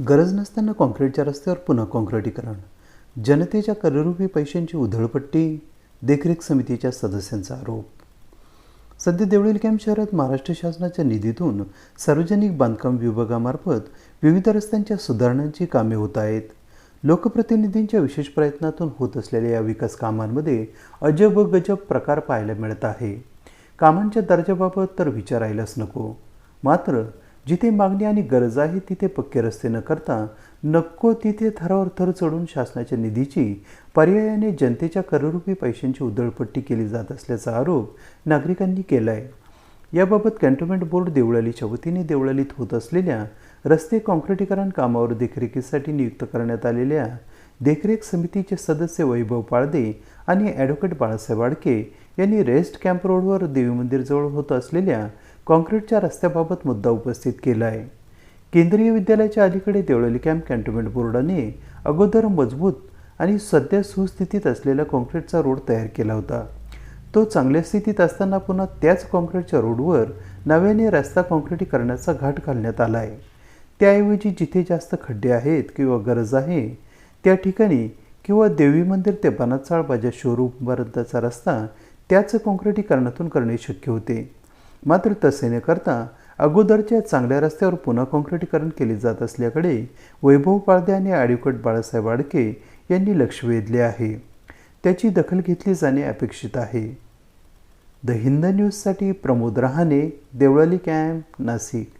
गरज नसताना काँक्रीटच्या रस्त्यावर पुन्हा काँक्रिटीकरण जनतेच्या कररूपी पैशांची उधळपट्टी देखरेख समितीच्या सदस्यांचा आरोप. सध्या देवळील कॅम्प शहरात महाराष्ट्र शासनाच्या निधीतून सार्वजनिक बांधकाम विभागामार्फत विविध रस्त्यांच्या सुधारणांची कामे होत आहेत. लोकप्रतिनिधींच्या विशेष प्रयत्नातून होत असलेल्या या विकास कामांमध्ये अजब व गजब प्रकार पाहायला मिळत आहे. कामांच्या दर्जाबाबत तर विचारायलाच नको. मात्र जिथे मागणी आणि गरज आहे तिथे पक्के रस्ते न करता नको तिथे थरावर थर चढून शासनाच्या निधीची पर्यायाने जनतेच्या कररूपी पैशांची उधळपट्टी केली जात असल्याचा आरोप नागरिकांनी केला आहे याबाबत कॅन्टोन्मेंट बोर्ड देवळालीच्या वतीने देवळालीत होत असलेल्या रस्ते काँक्रिटीकरण कामावर देखरेखीसाठी नियुक्त करण्यात आलेल्या देखरेख समितीचे सदस्य वैभव पाळदे आणि ॲडव्होकेट बाळासाहेब आडके यांनी रेस्ट कॅम्प रोडवर देवी मंदिरजवळ होत असलेल्या काँक्रीटच्या रस्त्याबाबत मुद्दा उपस्थित केला आहे केंद्रीय विद्यालयाच्या अलीकडे देवळाली कॅम्प कॅन्टोन्मेंट बोर्डाने अगोदर मजबूत आणि सध्या सुस्थितीत असलेला काँक्रीटचा रोड तयार केला होता. तो चांगल्या स्थितीत असताना पुन्हा त्याच काँक्रीटच्या रोडवर नव्याने रस्ता काँक्रिटीकरणाचा घाट घालण्यात आला आहे त्याऐवजी जिथे जास्त खड्डे आहेत किंवा गरज आहे त्या ठिकाणी किंवा देवी मंदिर ते बनाचाळ बाजा शोरूमपर्यंतचा रस्ता त्याच काँक्रिटीकरणातून करणे शक्य होते. मात्र तसे न करता अगोदरच्या चांगल्या रस्त्यावर पुन्हा काँक्रिटीकरण केले जात असल्याकडे वैभव पाळदे आणि ॲडव्होकेट बाळासाहेब आडके यांनी लक्ष वेधले आहे. त्याची दखल घेतली जाणे अपेक्षित आहे. द हिंद न्यूजसाठी प्रमोद रहाणे देवळाली कॅम्प नाशिक.